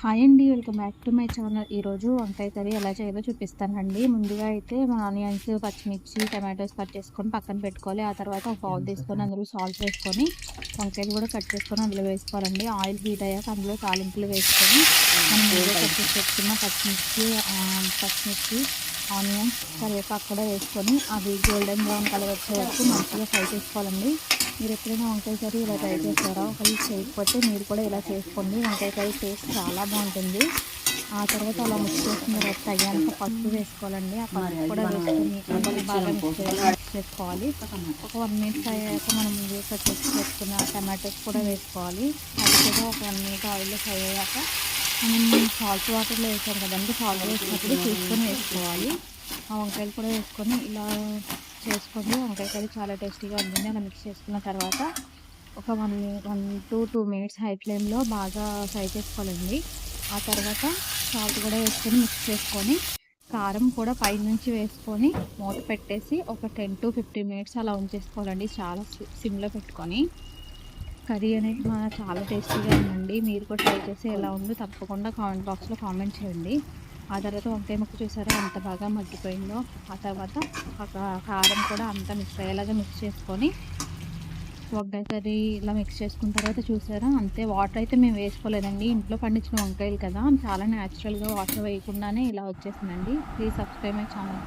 Hi అండి welcome back to my channel. ఈరోజు వంకాయ కర్రీ ఎలా చేయాలో చూపిస్తానండి. ముందుగా అయితే మన ఆనియన్స్ పచ్చిమిర్చి టమాటోస్ కట్ చేసుకొని పక్కన పెట్టుకోవాలి. ఆ తర్వాత ఒక బౌల్ తీసుకొని అందులో సాల్ట్ వేసుకొని వంకాయలు కూడా కట్ చేసుకొని అందులో వేసుకోవాలండి. ఆయిల్ హీట్ అయ్యాక అందులో తాలింపులు వేసుకొని మనం ముందుగా కట్ చేసి పెట్టుకున్న పచ్చిమిర్చి పచ్చిమిర్చి ఆనియన్స్ కరివేపాకు కూడా వేసుకొని అవి గోల్డెన్ బ్రౌన్ కలర్ వచ్చే వరకు మంచిగా ఫ్రై చేసుకోవాలండి. మీరు ఎప్పుడైనా వంకాయ కర్రీ ఇలా ట్రై చేస్తారా? ఒకవేళ చేయకపోతే మీరు కూడా ఇలా చేసుకోండి. వంకాయ కర్రీ టేస్ట్ చాలా బాగుంటుంది. ఆ తర్వాత అలా మిక్స్ చేసుకున్న తర్వాత తగినంత పసుపు వేసుకోవాలండి. ఆ పసుపు కూడా వేసుకొని బాగా మిక్స్ చేసుకోవాలి. ఒక వన్ మినిట్ అయ్యాక మనం ముందు కట్ చేసి పెట్టుకున్న టమాటోస్ కూడా వేసుకోవాలి. అది కూడా ఒక వన్ మినిట్ ఆయిల్లో ఫ్రై అయ్యాక మనం సాల్ట్ వాటర్లో వేసాం కదండి సాల్ట్ వేసినప్పుడు తీసుకొని వేసుకోవాలి. ఆ వంకాయలు కూడా వేసుకొని ఇలా చేసుకోండి వంకాయ కర్రీ చాలా టేస్టీగా ఉంటుంది అలా మిక్స్ చేసుకున్న తర్వాత ఒక one one two two minutes high ఫ్లేమ్లో బాగా ఫ్రై చేసుకోవాలండి. ఆ తర్వాత సాల్ట్ కూడా వేసుకొని మిక్స్ చేసుకొని కారం కూడా పైనుంచి వేసుకొని మూత పెట్టేసి ఒక టెన్ టు ఫిఫ్టీన్ మినిట్స్ అలా ఉంచేసుకోవాలండి. చాలా సి- సిమ్లో పెట్టుకొని. కర్రీ అనేది మన చాలా టేస్టీగా ఉందండి. మీరు కూడా ట్రై చేసి ఎలా ఉందో తప్పకుండా కామెంట్ బాక్స్లో కామెంట్ చేయండి. ఆ తర్వాత వంకాయ ముక్క చూసారా? ఎంత బాగా మగ్గిపోయిందో. ఆ తర్వాత కారం కూడా అంతా మిక్స్ అయ్యేలాగా మిక్స్ చేసుకొని వంకాయ కర్రీ ఇలా మిక్స్ చేసుకున్న తర్వాత చూసారా? అంతే వాటర్ అయితే మేము వేసుకోలేదండి. ఇంట్లో పండించిన వంకాయలు కదా. చాలా న్యాచురల్గా వాటర్ వేయకుండానే ఇలా వచ్చేసిందండి. Please subscribe my channel